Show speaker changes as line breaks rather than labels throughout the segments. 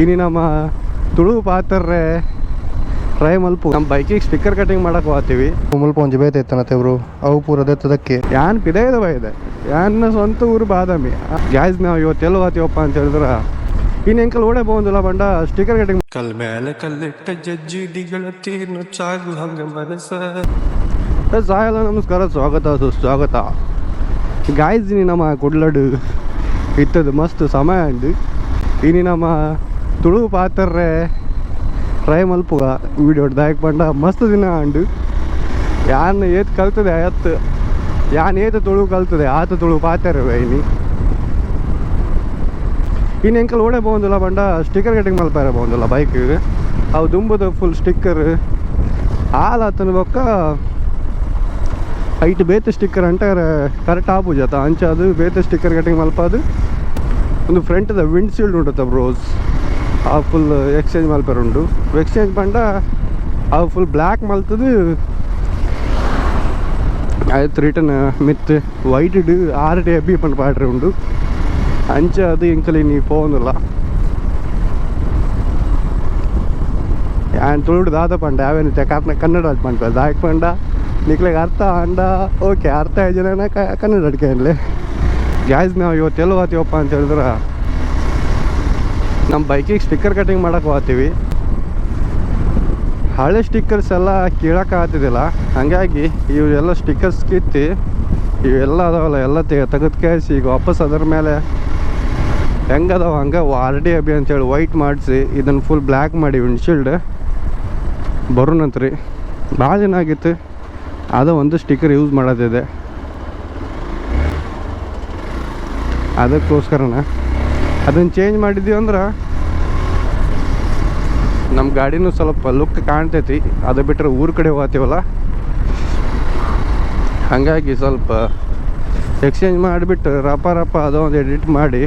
ಇನಿ ನಮ್ಮ ತುಳು ಪಾತ್ರೆ ಟ್ರೈ ಮಲ್ಪು. ನಮ್ಮ ಬೈಕಿಗೆ ಸ್ಟಿಕ್ಕರ್ ಕಟಿಂಗ್ ಮಾಡಕ್ಕೆ ಹೋಗ್ತೀವಿ.
ಮುಲ್ಪ ಒಂಜಿ ಬೇತೆ ಇತ್ತನತ್ತೆ ಇವರು ಅವು ಪೂರ ದೆತ್ತದಕ್ಕೆ?
ಯಾನ್ ಪಿದೆ ಇದೆ ಇದೆ. ಯಾನ್ ಸ್ವಂತ ಊರು ಬಾದಾಮಿ. ಗ್ಯಾಸ್ ನಾವು ಇವತ್ತು ಎಲ್ಲಿ ಹೋಗ್ತೀವಪ್ಪ ಅಂತ ಹೇಳಿದ್ರೆ ಇನ್ನು ಎಂಕಲ್ ಓಡೆ ಬಂದಿಲ್ಲ ಬಂಡ ಸ್ಟಿಕ್ಕರ್ ಕಟಿಂಗ್
ಕಲ್ ಮೇಲೆ ಕಲ್ಲಿಟ್ಟ ಜಜ್ಜಿಡಿಗಳ ತೀರ್ನು ಚಾಗು ಹಂಗ ಮನಸ.
ಸಾಯಲ್ಲ ನಮಸ್ಕಾರ ಸ್ವಾಗತ ಸುಸ್ವಾಗತ. ಗಾಯ್ಸ್ ನಮ್ಮ ಕುಡ್ಲಡು ಇತ್ತದು ಮಸ್ತ್ ಸಮಯ ಅಂದು. ಇನಿ ನಮ್ಮ ತುಳು ಪಾತ್ರೆ ಟ್ರೈ ಮಲ್ಪುಗ, ವೀಡಿಯೋ ದಾಯಕ್ ಪಂಡ ಮಸ್ತ್ ದಿನ ಅಂಡು. ಯಾನ್ ಏತ್ ಕಲ್ತದೆ ಅತ್ ಯಾನ್ ಏತ ತುಳು ಕಲ್ತದೆ ಆತ ತುಳು ಪಾತ್ರೆ ಇನಿ ಇನ್ನು ಎಂಕಲ್ ಓಡೇ ಬಂದಿಲ್ಲ ಬಂಡ ಸ್ಟಿಕ್ಕರ್ ಕಟಿಂಗ್ ಮಲ್ಪಾರ ಬಂದಿಲ್ಲ ಬೈಕ್. ಅವು ದುಂಬದ ಫುಲ್ ಸ್ಟಿಕ್ಕರ್ ಆಲಾತನ ಬೊಕ್ಕ, ಐಟ್ ಬೇತ ಸ್ಟಿಕ್ಕರ್ ಅಂಟ ಕರೆಕ್ಟ್ ಆಪುಜಾತ ಅಂಚ ಅದು ಬೇತೆ ಸ್ಟಿಕ್ಕರ್ ಕಟಿಂಗ್ ಮಲ್ಪದು. ಒಂದು ಫ್ರಂಟ್ದ ವಿಂಡ್ ಶೀಲ್ಡ್ ಉಂಟತ್ತ ಬ್ರೋಸ್ ಆ ಫುಲ್ ಎಕ್ಸ್ಚೇಂಜ್ ಮಲ್ಪರ್ ಉಂಡು ಎಕ್ಸ್ಚೇಂಜ್ ಪಂಡ ಆ ಫುಲ್ ಬ್ಲ್ಯಾಕ್ ಮಲ್ತದು, ಆಯ್ತು ರಿಟರ್ನ್ ಮಿತ್ ವೈಟ್ ಡಿ ಎಬ್ಬಿ ಪಂಡ್ ಪಾಡ್ರೆ ಉಂಡು. ಅಂಚ ಅದು ಇಂಕಲಿ ನೀ ಪೋಂದಿಲ್ಲ ಆ್ಯಂಡ್ ತುಳುಡು ದಾದ ಪಂಡ, ಯಾವೇನು ಕರ್ನ, ಕನ್ನಡ ಪಂಡ, ದಾಯಕ್ ಪಂಡ. ನಿಕ್ಲೆಗೆ ಅರ್ಥ ಅಂಡ ಓಕೆ, ಅರ್ಥ ಜನ ಕನ್ನಡ ಅಡ್ಕೆನ್ಲೆ ಗ್ಯಾಸ್ ನಾವು ತೆಲುವಾತಿ ಒಪ್ಪ ಅಂತ ಹೇಳಿದ್ರೆ ನಮ್ಮ ಬೈಕಿಗೆ ಸ್ಟಿಕ್ಕರ್ ಕಟಿಂಗ್ ಮಾಡಕ್ಕೆ ಹೋಗ್ತೀವಿ. ಹಳೆ ಸ್ಟಿಕ್ಕರ್ಸ್ ಎಲ್ಲ ಕೀಳಕ್ಕೆ ಆಗ್ತಿದ್ದಿಲ್ಲ. ಹಾಗಾಗಿ ಇವೆಲ್ಲ ಸ್ಟಿಕ್ಕರ್ಸ್ ಕಿತ್ತಿ ಇವೆಲ್ಲ ಅದಾವಲ್ಲ, ಎಲ್ಲ ತೆಗೆದು ಕಾಯಿಸಿ ಈಗ ವಾಪಸ್ ಅದರ ಮೇಲೆ ಹೆಂಗದಾವ ಹಂಗೆ ಆರ್ ಡಿ ಅಬಿ ಅಂತೇಳಿ ವೈಟ್ ಮಾಡಿಸಿ ಇದನ್ನು ಫುಲ್ ಬ್ಲ್ಯಾಕ್ ಮಾಡಿ ವಿಂಡ್ಶೀಲ್ಡ್ ಬರೋಣಂತ್ರಿ. ಭಾಳ ದಿನ ಆಗಿತ್ತು. ಅದು ಒಂದು ಸ್ಟಿಕ್ಕರ್ ಯೂಸ್ ಮಾಡೋದಿದೆ ಅದಕ್ಕೋಸ್ಕರನ ಅದನ್ನು ಚೇಂಜ್ ಮಾಡಿದ್ದೀವಿ ಅಂದ್ರೆ ನಮ್ಮ ಗಾಡಿನೂ ಸ್ವಲ್ಪ ಲುಕ್ ಕಾಣ್ತೈತಿ. ಅದು ಬಿಟ್ಟರೆ ಊರ ಕಡೆ ಹೋಗ್ತೀವಲ್ಲ? ಹಾಗಾಗಿ ಸ್ವಲ್ಪ ಎಕ್ಸ್ಚೇಂಜ್ ಮಾಡಿಬಿಟ್ಟು ರಪ ರಪ ಅದೋ ಒಂದು ಎಡಿಟ್ ಮಾಡಿ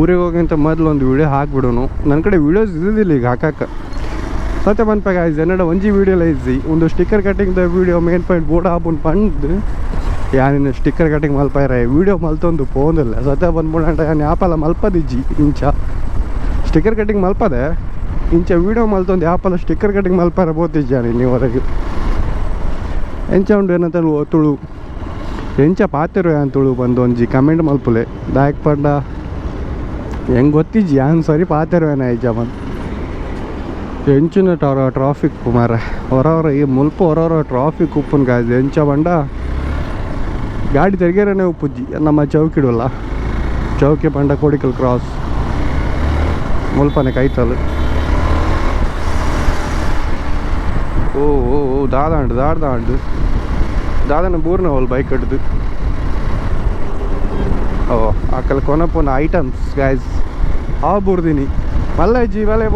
ಊರಿಗೆ ಹೋಗಿಂತ ಮೊದಲು ಒಂದು ವೀಡಿಯೋ ಹಾಕ್ಬಿಡೋನು. ನನ್ನ ಕಡೆ ವೀಡಿಯೋಸ್ ಇದ್ದಿದ್ದಿಲ್ಲ ಈಗ ಹಾಕಕ್ಕೆ. ಸತ್ಯ ಬಂದ್ಪಾಗ ಐಸ್ ಜನಡ ಒಂಜಿ ವೀಡಿಯೋಲ ಲೈಸಿ ಒಂದು ಸ್ಟಿಕ್ಕರ್ ಕಟ್ಟಿಂಗ್ದ ವೀಡಿಯೋ ಮೇನ್ ಪಾಯಿಂಟ್ ಬೋರ್ಡ್ ಹಾಕೊಂಡು ಪಂಡ್ ಯಾನಿನ್ನು ಸ್ಟಿಕ್ಕರ್ ಕಟಿಂಗ್ ಮಲ್ಪಾಯ್ರೆ. ವಿಡಿಯೋ ಮಲ್ತೊಂದು ಪೋಂದಿಲ್ಲ ಸತ್ಯ ಬಂದ್ಬಿಡಂಟ ಯಾನ್ ಆಪಲ್ಲ ಮಲ್ಪದಿಜ್ಜಿ ಇಂಚ. ಸ್ಟಿಕ್ಕರ್ ಕಟ್ಟಿಂಗ್ ಮಲ್ಪದೆ. ಇಂಚ ವೀಡಿಯೋ ಮಲ್ತೊಂದು ಆಪಲ್ಲ ಸ್ಟಿಕ್ಕರ್ ಕಟಿಂಗ್ ಮಲ್ಪಾರ ಬೋತಿಜ್ಜ ನೀನು ಹೊರಗೆ ಎಂಚ ಉಂಡು ಏನಂತ ತುಳು. ಎಂಚ ಪಾತಿರು ಯಾನ್ ತುಳು ಬಂದು ಕಮೆಂಟ್ ಮಲ್ಪುಲೆ. ದಾಯಕ್ ಪಂಡ. ಹೆಂಗೆ ಗೊತ್ತಿಜ್ಜಿ ಯಾನ್ ಸರಿ ಪಾತಿರು ಏನ ಐಜ ಬಂದು. ಎಂಚಿನ ಟಾರ ಟ್ರಾಫಿಕ್ ಮಾರ ಹೊರ ಹೊರ ಈ ಮುಲ್ಪ ಹೊರ ಹೊರ ಟ್ರಾಫಿಕ್ ಉಪ್ಪುನ್ ಕಾಯ್ದು ಎಂಚ ಬಂಡ. ಗಾಡಿ ತೆರಿಗೆರನೇ ಉಪ್ಪುಜ್ಜಿ. ನಮ್ಮ ಚೌಕಿಡುವಲ್ಲ ಚೌಕಿ ಪಂಡ ಕೋಡಿಕಲ್ ಕ್ರಾಸ್ ಮುಲ್ಪನೆ ಕೈತಲು ಓ ಓ ಓ, ದಾದಾಂಡು ದಾಡ್ದಾಂಡು ದಾದನ ಬೂರ್ನ ಹೋಲ್ ಬೈಕ್ ಹಿಡ್ದು ಓ, ಆಕಲ್ ಕೊನಪ್ಪ ಐಟಮ್ಸ್ ಗಾಯ್ಸ್ ಆ ಬೂರ್ದಿನಿ. ಮಲ್ಲ ಇಜ್ಜಿ ಮಲೆ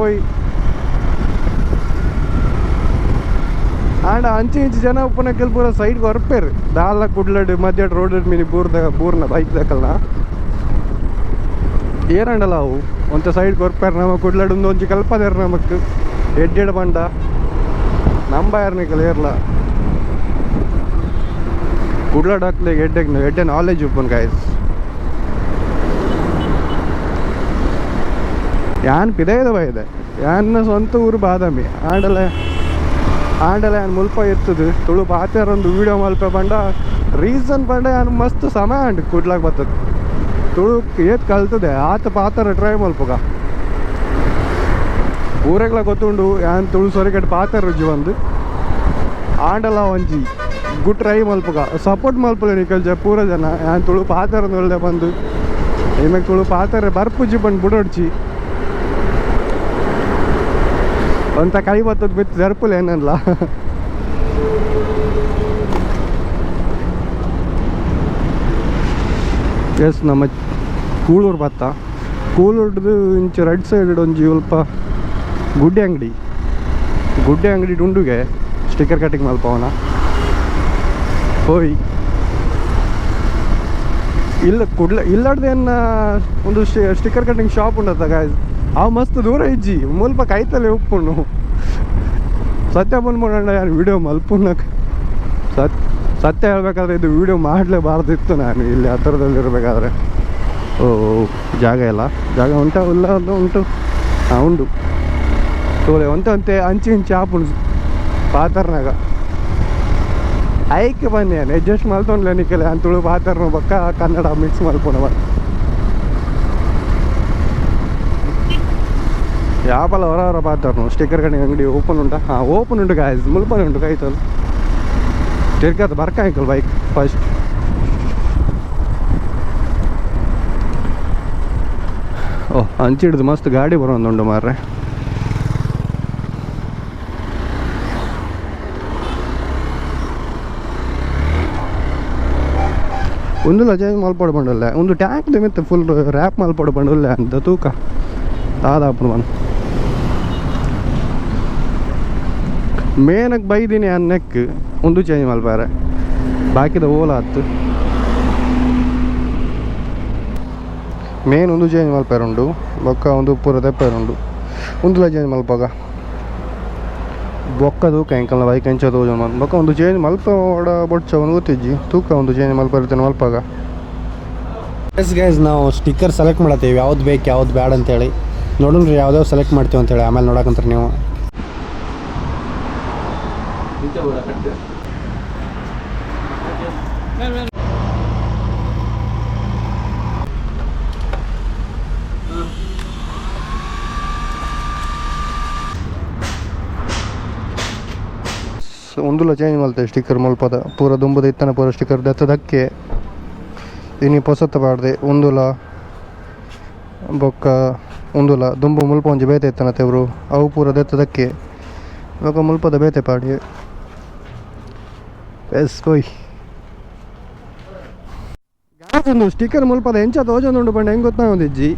ಆಂಡ ಅಂಚಿ ಇಂಚಿ ಜನ ಉಪ್ಪನ ಕೆಲಪುರ ಸೈಡ್ಗೆ ಹೊರಪೇರು. ದಾಲ, ಕುಡ್ಲಡ್ ಮಧ್ಯ ರೋಡ್ ಮೀನಿ ಬೂರ್ದಾಗ ಬೂರ್ನ ಬೈಕ್ ದಕ್ಕಲ್ನ ಏನಂಡಲ್ಲ ಅವು? ಒಂಚ ಸೈಡ್ಗೆ ಹೊರಪೇರು ನಮ್ಮ ಕುಡ್ಲಡ್ ಒಂದು ಒಂಜಿ ಕಲ್ಪದೇರ್ ನಮಕ್. ಎಡ್ಡೆಡ್ ಬಂಡ. ನಂಬ ಯಾರನಿಕಲ್ ಏರ್ಲ ಕುಡ್ಲಡ್ ಹಾಕ್ಲೆ ಎಡ್ಡೆಗ್ ಎಡ್ಡೆ ನಾಲೆಜ್ ಉಪ್ಪನ್ ಗಾಯ್ಸ್ ಯಾನ್ ಪಿದೆ ಇದೆ ಇದೆ. ಯಾನ್ನ ಸ್ವಂತ ಊರು ಬಾದಾಮಿ. ಆಂಡಲ ಆಂಡಲ ಯಾನ್ ಮುಲ್ಪ ಇರ್ತದೆ. ತುಳು ಪಾತ್ಯಾರ ಒಂದು ವೀಡಿಯೋ ಮಲ್ಪ ಬಂಡ ರೀಸನ್ ಬಂಡ ಯಾನ್ ಮಸ್ತ್ ಸಮಯ ಅಂಡ್ ಕುಡ್ಲಾಕ್ ಬರ್ತದೆ. ತುಳು ಏತ್ ಕಲ್ತದೆ, ಆತ ಪಾತ್ರ ಟ್ರೈ ಮಲ್ಪಗ. ಊರೆಗ್ಲ ಗೊತ್ತುಂಡು ಯಾನ್ ತುಳು ಸೊರಿಗಡ್ ಪಾತ್ರ ರುಜಿ ಒಂದು ಆಂಡಲ ಒಂಜಿ ಗುಡ್ ಟ್ರೈ ಮಲ್ಪಗ. ಸಪೋರ್ಟ್ ಮಲ್ಪಲೆ ನಿಕಲ್ಜ ಪೂರ ಜನ. ಯಾನ್ ತುಳು ಪಾತ್ರ ಒಳ್ಳೆ ಬಂದು. ನಿಮಗೆ ತುಳು ಪಾತ್ರ ಬರ್ಪುಜಿ ಬಂದು ಬುಡೊಡ್ಚಿ. ಅಂತ ಕೈ ಬತ್ತದ ಬಿತ್ತು ಜರ್ಪುಲ್ ಏನಲ್ಲ. ಎಸ್, ನಮ್ಮ ಕೂಳೂರು ಬತ್ತ ಕೂಳೂರ್ದು ಇಂಚು ರೈಟ್ ಸೈಡ್ ಒಂದು ಸ್ವಲ್ಪ ಗುಡ್ಡೆ ಅಂಗಡಿ. ಗುಡ್ಡೆ ಅಂಗಡಿ ಡುಂಡುಗೆ ಸ್ಟಿಕ್ಕರ್ ಕಟಿಂಗ್ ಮಲ್ಪವನ ಹೋಯ್. ಇಲ್ಲ, ಕುಡ್ಲ, ಇಲ್ಲಾಡ್ದೇನ ಒಂದು ಸ್ಟಿಕ್ಕರ್ ಕಟಿಂಗ್ ಶಾಪ್ ಉಂಡತ್ತ ಗಾಯ್ಸ್ ಅವು ಮಸ್ತ್ ದೂರ ಇಜ್ಜಿ, ಮುಲ್ಪ ಕೈತಲೆ ಉಪ್ಪುಣ್ಣು. ಸತ್ಯ ಬಂದ್ಬಿಡೋಣ ಯಾರು ವಿಡಿಯೋ ಮಲ್ಪುಣ್ಣಕ್ಕೆ ಸತ್, ಸತ್ಯ ಹೇಳ್ಬೇಕಾದ್ರೆ ಇದು ವಿಡಿಯೋ ಮಾಡಲೇಬಾರ್ದಿತ್ತು ನಾನು, ಇಲ್ಲಿ ಹತ್ತಿರದಲ್ಲಿ ಇರಬೇಕಾದ್ರೆ ಓ, ಜಾಗ ಇಲ್ಲ ಜಾಗ ಉಂಟ, ಇಲ್ಲ ಅಂತ ಉಂಟು. ಹಾಂ ಉಂಡು ತೋಲೆ, ಒಂತೆ ಒಂತೆ, ಅಂಚಿ ಇಂಚಿ ಆಪುಂಡು ಪಾತರ್ನಾಗ. ಐಕೆ ಬನ್ನಿ ಅಡ್ಜಸ್ಟ್ ಮಾಡ್ತೊಂಡ್ಲೆ ನಿಕ್ಕಲೆ ಪಾತರ್ನ ಬಕ್ಕ ಕನ್ನಡ ಮಿಕ್ಸ್ ಮಾಡ್ಕೊಂಡು ಬಾ ಯಾಪಲ್ಲ ಹೊರ ಹೊರ ಪಾತರ್ನು ಸ್ಟಿಕ್ಕರ್ ಕಡೆ ಅಂಗಡಿ ಓಪನ್ ಉಂಟಾ? ಹಾಂ ಓಪನ್ ಉಂಟು ಗಾಯ್ಸ್ ಮುಲ್ಪನೆ ಉಂಟು ಕಾಯ್ತಲ್ಲ ತಿರ್ಗಾದ ಬರ್ಕಾಯ್ಕಲ್ ಬೈಕ್ ಫಸ್ಟ್ ಓ ಹಂಚಿಡ್ದು ಮಸ್ತ್ ಗಾಡಿ ಬರೋಂದುಂಡು ಮಾರ್ರೆ. ಒಂದು ಚೇಂಜ್ ಮಲ್ಪಡು ಬಂಡಲ್ಲ. ಒಂದು ಟ್ಯಾಂಕ್ ಮಿತ್ತ ಫುಲ್ ರ್ಯಾಪ್ ಮಲ್ಪಡು ಬಂಡಲ್ಲ ಅಂತ ತೂಕ. ದಾದಾಪುರ ಬಂದು. ಮೇನಕ್ಕೆ ಬೈದೀನಿ ಅನ್ನಕ್ಕೆ ಒಂದು ಚೇಂಜ್ ಮಲ್ಪಾರೆ ಬಾಕಿದ ಓಲ ಹತ್ತು. ಮೇನ್ ಒಂದು ಚೇಂಜ್ ಮಲ್ಪೇರುಂಡು ಬೊಕ್ಕ ಒಂದು ಪೂರ ತೆಪ್ಪೇರುಂಡು ಒಂದು ಚೇಂಜ್ ಮಲ್ಪಾಗ ಬೊಕ್ಕದು ಕೈಂಕಲ್ನ ಬೈಕ್ ಎಂಚ ಬೊಕ್ಕ ಒಂದು ಚೇಂಜ್ ಮಲ್ಪ ಒಡ ಬೊಡ್ಚ ಒಂದು ಗೊತ್ತಿಜ್ಜಿ. ತೂಕ ಒಂದು ಚೇಂಜ್ ಮಲ್ಪ ಇರ್ತೇನೆ ಮಲ್ಪಾಗ
ಎಸ್ ಗೈಸ್ ನಾವು ಸ್ಟಿಕ್ಕರ್ ಸೆಲೆಕ್ಟ್ ಮಾಡತ್ತೀವಿ. ಯಾವ್ದು ಬೇಕು, ಯಾವ್ದು ಬೇಡ ಅಂತೇಳಿ. ನೋಡೋಣ ರೀ ಯಾವ್ದಾವ್ ಸೆಲೆಕ್ಟ್ ಮಾಡ್ತೀವಿ ಅಂತೇಳಿ. ಆಮೇಲೆ ನೋಡಕಂತ್ರಿ ನೀವು.
ಒಂದುಲ ಚೇಂಜ್ ಮಲ್ತೆ ಸ್ಟಿಕ್ಕರ್ ಮಲ್ಪದ ಪೂರ ದುಂಬದ ಇತ್ತನ, ಪೂರ ಸ್ಟಿಕ್ಕರ್ ದತ್ತದಕ್ಕೆ ಇನಿ ಪೊಸತ್ತ ಬಾಡ್ದೆ ಉಂದುಲ ಬೊಕ್ಕ ಉಂದುಲ ದುಂಬು ಮುಲ್ಪ ಒಂಜಿ ಬೇತೆ ಇತ್ತನ ತೆವರು ಅವು ಪೂರ ದತ್ತದಕ್ಕೆ ಬೊಕ್ಕ ಮುಲ್ಪದ ಬೇತೆ ಪಾಡಿ ಎಸ್ ಕೊಯ್
ಒಂದು ಸ್ಟಿಕ್ಕರ್ ಮುಲ್ಪದ ಎಂಚ ತೋಜೊಂದುಂಡು ಪಂಡ. ಹೆಂಗೆ ಗೊತ್ತಾ ಒಂದಿಜ್ಜಿ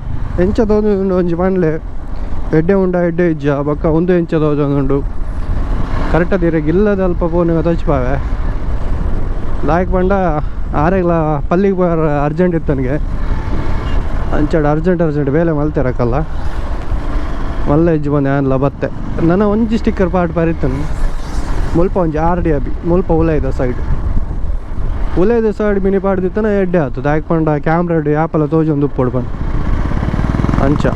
ಎಂಚ ತೋಜೊಂದುಂಡು ಒಂಜಿ ಪಂಡ್ಲೆ. ಎಡ್ಡೆ ಉಂಡ, ಎಡ್ಡೆ ಇಜ್ಜ ಬಕ್ಕ ಒಂದು ಎಂಚ ತೋಜೊಂದುಂಡು ಕರೆಕ್ಟ್ ಅದಿರಗೆ ಇಲ್ಲದ ಅಲ್ಪ ಫೋನ್ ತಚ್ಪಾವೆ ಲಾಯ್ಕ್ ಪಂಡ ಆರೆಗ್ಲ ಪಲ್ಲಿಗೆ ಬರ ಅರ್ಜೆಂಟ್ ಇತ್ತು ನನಗೆ ಅಂಚಾಡ ಅರ್ಜೆಂಟ್ ಅರ್ಜೆಂಟ್ ಬೇಲೆ ಮಲ್ತಿರಕ್ಕಲ್ಲ ಮಲ್ಲ ಇಜ್ಜಿ ಬಂದೆ, ಅನ್ಲ ಬತ್ತೆ. ನನ್ನ ಒಂಜಿ ಸ್ಟಿಕ್ಕರ್ ಪಾಟ್ ಪಾರಿತ್ತನು ಮುಲ್ಪ ಒಂಜಿ ಆರ್ ಡಿ ಅಬಿ ಮುಲ್ಪ ಉಲೈದ ಸೈಡ್. ಉಲೈದ ಸೈಡ್ ಮಿನಿ ಪಾಡ್ದಿತ್ತನ ಎಡ್ಡೆ ಆತು. ದಾಯಕ್ ಪಂಡ ಕ್ಯಾಮ್ರಾ ಆ್ಯಪಲ್ಲ ಒಂದು ಉಪ್ಪೊಡು ಬಂದು ಅಂಚ.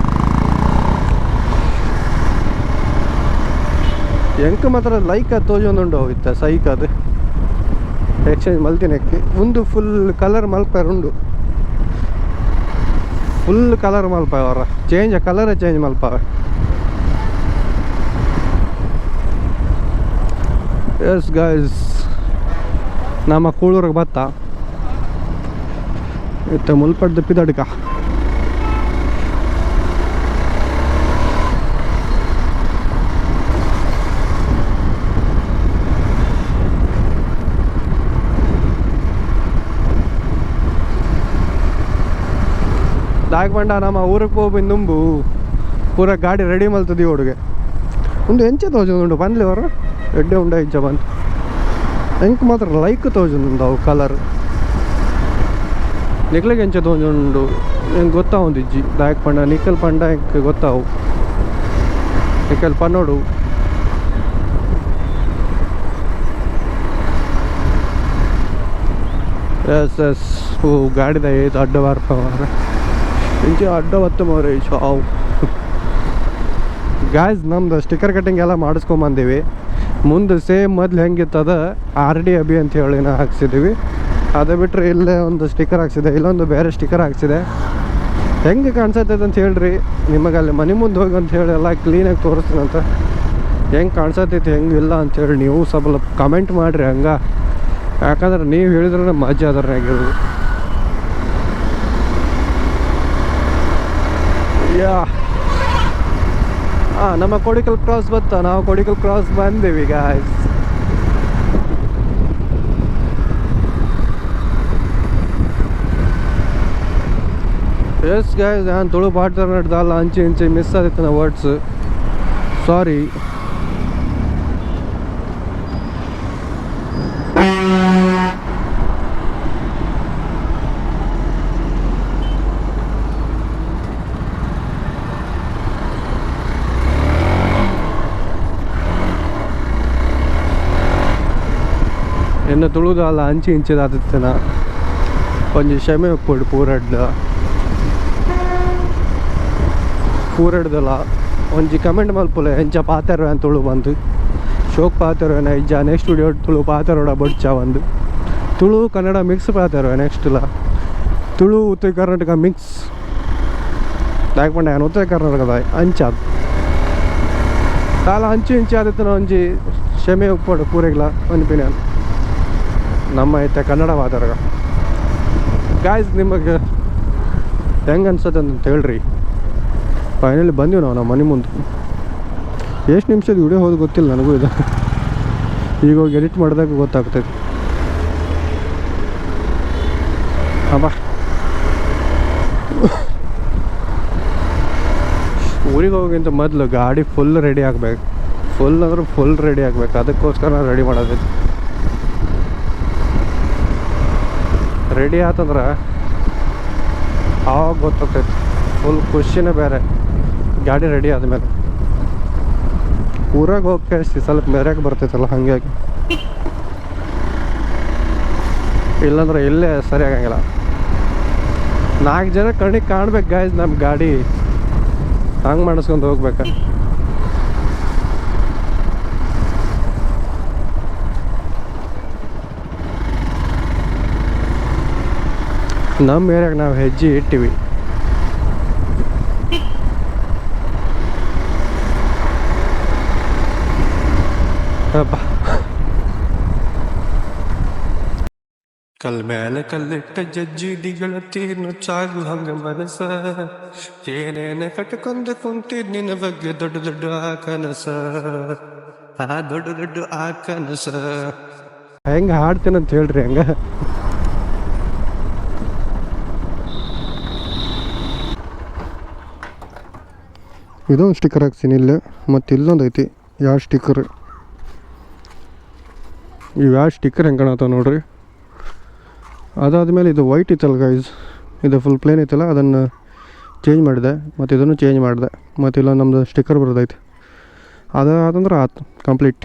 ಎಂಕ ಮಾತ್ರ ಲೈಕ್ ಅದು ತೋಜೊಂದುಂಡು ಹೋಗಿತ್ತ, ಸೈಕ್ ಅದು ಎಕ್ಸ್ಚೇಂಜ್ ಮಲ್ತಿನಕ್ಕೆ ಒಂದು ಫುಲ್ ಕಲರ್ ಮಲ್ಪಾರ ಉಂಡು. ಫುಲ್ ಕಲರ್ ಮಲ್ಪ ಅವರ. ಚೇಂಜ್ ಕಲರ್ ಚೇಂಜ್ ಮಲ್ಪಾವ ಎಸ್ ಗಾಯ್ಸ್ ನಮ್ಮ ಕೂಳೂರಿಗೆ ಬತ್ತ. ಇತ್ತ ಮುಲ್ಪಡ್ದ ಪಿದಡ್ಕ. ದಾಗ್ ಬಂಡ ನಮ್ಮ ಊರಿಗೆ ಹೋಗಿ ನುಂಬು. ಪೂರ ಗಾಡಿ ರೆಡಿ ಮಲ್ತದಿ ಹುಡುಗೆ ಒಂದು ಎಂಚ ಒಂದು ಬಂದ್ಲಿ ಅವರು ಎಡ್ಡೆ ಉಂಡ ಇಂಚ ಬಂತು. ಎಂಕ್ ಮಾತ್ರ ಲೈಕ್ ತೋಜೊಂದುಂಡು ಅವು ಕಲರ್ ನಿಕ್ಲಿಗೆ ಎಂಚ ತೋಜೊಂಡು ಹೆಂಗೆ ಗೊತ್ತಾವು ಇಜ್ಜಿ. ದಾಯಕ್ ಪಂಡ ನಿಕ್ಕಲ್ ಪಂಡ ಎಂಕ್ ಗೊತ್ತಾವು. ನಿಕ್ಕಲ್ ಪನ್ನೋಡು. Yes yes. ಓ ಗಾಡಿದ ಏದು ಅಡ್ಡ ಬಾರ್ಪ ಮಾರ. ಇಂಚೆ ಅಡ್ಡ ಒತ್ತು ಮಾರ ಚಾವು ಗಾಯ್ಸ್ ನಮ್ದು ಸ್ಟಿಕ್ಕರ್ ಕಟ್ಟಿಂಗ್ ಎಲ್ಲ ಮಾಡಿಸ್ಕೊಂಬಂದೀವಿ. ಮುಂದೆ ಸೇಮ್ ಮೊದ್ಲು ಹೆಂಗಿತ್ತದ? ಆರ್ ಡಿ ಅಬಿ ಅಂತ ಹೇಳಿ ನಾವು ಹಾಕ್ಸಿದ್ದೀವಿ ಅದು ಬಿಟ್ಟರೆ ಇಲ್ಲೇ ಒಂದು ಸ್ಟಿಕ್ಕರ್ ಹಾಕ್ಸಿದೆ, ಇಲ್ಲೊಂದು ಬೇರೆ ಸ್ಟಿಕ್ಕರ್ ಹಾಕ್ಸಿದೆ. ಹೆಂಗೆ ಕಾಣಿಸತ್ತೈತೆ ಅಂತ ಹೇಳ್ರಿ. ನಿಮಗೆ ಅಲ್ಲಿ ಮನೆ ಮುಂದೆ ಹೋಗಿ ಅಂತ ಹೇಳಿ ಎಲ್ಲ ಕ್ಲೀನಾಗಿ ತೋರಿಸ್ತೀನಂತ ಹೆಂಗೆ ಕಾಣಿಸತ್ತೈತೆ ಹೆಂಗೆ ಇಲ್ಲ ಅಂತೇಳಿ ನೀವು ಸ್ವಲ್ಪ ಕಮೆಂಟ್ ಮಾಡಿರಿ ಹಂಗೆ. ಯಾಕಂದ್ರೆ ನೀವು ಹೇಳಿದ್ರೆ ಮಜಾ ಅದರಾಗಿರೋದು ಯಾ. ಹಾಂ ನಮ್ಮ ಕೊಡಿಕಲ್ ಕ್ರಾಸ್ ಬತ್ತ? ನಾವು ಕೊಡಿಕಲ್ ಕ್ರಾಸ್ ಬಂದೀವಿ ಗಾಯ್ಸ್ ಎಸ್ ಗಾಯ್ಸ್ ನಾನು ತುಳು ಪಾಟ್ ನಡೆದಲ್ಲ ಅಂಚೆ ಇಂಚೆ ಮಿಸ್ ಆದಿತ್ತು ವರ್ಡ್ಸ್ ಸಾರಿ ಎನ್ನ ತುಳುದಲ್ಲ ಅಂಚೆ ಇಂಚೆದಾದಿತ್ತನ ಕೊಂಚ ಶಮೆ ಒಪ್ಪುಡು ಪೂರಡ್ಲ ಪೂರಡ್ದಲ್ಲ ಒಂಜಿ ಕಮೆಂಟ್ ಮಲ್ಪುಲೆ ಎಂಚ ಪಾತೆರ್ವೆ ಅಂತ ತುಳು ಬಂದು. ಶೋಕ್ ಪಾತೆರ್ವೆನ ಇಜ್ಜ ನೆಕ್ಸ್ಟ್ ವಿಡಿಯೋ ತುಳು ಪಾತೆರೋಡ ಬಡ್ಚ ಒಂದು ತುಳು, ಕನ್ನಡ ಮಿಕ್ಸ್ ಪಾತೆರ್ವೆ ನೆಕ್ಸ್ಟ್ ಇಲ್ಲ ತುಳು, ಉತ್ತರ ಕರ್ನಾಟಕ ಮಿಕ್ಸ್ ದಾಯಕೊಂಡೆ ಉತ್ತರ ಕರ್ನಾಟಕದ ಅಂಚಾದ ಕಾಲ ಹಂಚು ಇಂಚು ಆದಿತ್ತು ಒಂಜಿ ಶಮೆ ಉಪ್ಪಡು ಪೂರೆಗ್ಲ ಅನ್ಪಿನ ನಮ್ಮ ಐತೆ ಕನ್ನಡ ಮಾತಾಡೋ ಗಾಯ್ಸ್ ನಿಮಗೆ ಹೆಂಗೆ ಅನ್ಸುತ್ತೆ ಅಂತ ಹೇಳ್ರಿ. ಫೈನಲಿ ಬಂದೀವಿ ನಾವು ನಮ್ಮ ಮನೆ ಮುಂದೆ. ಎಷ್ಟು ನಿಮಿಷದ ವಿಡಿಯೋ ಹೋದ್ ಗೊತ್ತಿಲ್ಲ ನನಗೂ ಇದು. ಈಗ ಹೋಗಿ ಎಡಿಟ್ ಮಾಡಿದಾಗ ಗೊತ್ತಾಗ್ತೈತಿ ಅಬ್ಬಾ. ಊರಿಗೆ ಹೋಗಿಂತ ಮೊದಲು ಗಾಡಿ ಫುಲ್ ರೆಡಿ ಆಗ್ಬೇಕು. ಫುಲ್ ಅಂದ್ರೆ ಫುಲ್ ರೆಡಿ ಆಗ್ಬೇಕು. ಅದಕ್ಕೋಸ್ಕರ ರೆಡಿ ಮಾಡೋದೈತಿ ರೆಡಿ ಆತಂದ್ರೆ ಆವಾಗ ಗೊತ್ತಾಗ್ತೈತಿ. ಫುಲ್ ಖುಷಿನೇ ಬೇರೆ. ಗಾಡಿ ರೆಡಿ ಆದಮೇಲೆ. ಊರಾಗ ಹೋಗಿ ಅಷ್ಟು, ಸ್ವಲ್ಪ ಮೇರೆಗೆ ಬರ್ತೈತಲ್ಲ, ಹಾಗಾಗಿ. ಇಲ್ಲಾಂದ್ರೆ ಇಲ್ಲೇ ಸರಿ ಆಗಂಗಿಲ್ಲ. ನಾಲ್ಕು ಜನ ಕಣ್ಣಿಗೆ ಕಾಣ್ಬೇಕು ಗಾಯ್ಸ್ ನಮ್ಮ ಗಾಡಿ. ಹಂಗೆ ಮಾಡಿಸ್ಕೊಂಡು ಹೋಗ್ಬೇಕು. ನಮ್ಮ ಏರಿಯಾಗ ನಾವು ಹೆಜ್ಜೆ ಇಟ್ಟಿವಿ. ಅಬ್ಬಾ.
ಕಲ್ ಮೇಲೆ ಕಲ್ಲಿಟ್ಟ ಜಜ್ಜಿಡಿಗಳ ತೀರ್ನು ಚಾಗು ಹಂಗ ಮನಸ. ಏನೇನ ಕಟ್ಕೊಂಡ ಕುಂತಿದ್ ನಿನ್ನ ಬಗ್ಗೆ ದೊಡ್ಡ ದೊಡ್ಡ ಆ ಕನಸ. ಆ ದೊಡ್ಡ ದೊಡ್ಡ ಆ ಕನಸ.
ಹೆಂಗೆ ಹಾಡ್ತೇನಂತ ಅಂತ ಹೇಳ್ರಿ ಹಂಗೆ.
ಇದೊಂದು ಸ್ಟಿಕ್ಕರ್ ಹಾಕ್ತೀನಿ ಇಲ್ಲೇ, ಮತ್ತು ಇಲ್ಲೊಂದು ಐತಿ, ಯಾವ ಸ್ಟಿಕ್ಕರ್
ಇವು ಯಾವ ಸ್ಟಿಕ್ಕರ್ ಹೆಂಗೆ ಕಾಣತ್ತ ನೋಡ್ರಿ? ಅದಾದಮೇಲೆ ಇದು ವೈಟ್ ಇತ್ತಲ್ಲ ಗೈಸ್ ಇದು ಫುಲ್ ಪ್ಲೇನ್ ಇತ್ತಲ್ಲ ಅದನ್ನು ಚೇಂಜ್ ಮಾಡಿದೆ, ಮತ್ತು ಇದನ್ನು ಚೇಂಜ್ ಮಾಡಿದೆ, ಮತ್ತು ಇಲ್ಲ ನಮ್ಮದು ಸ್ಟಿಕ್ಕರ್ ಬರೋದೈತೆ ಅದಾದಂದ್ರೆ ಆತು ಕಂಪ್ಲೀಟ್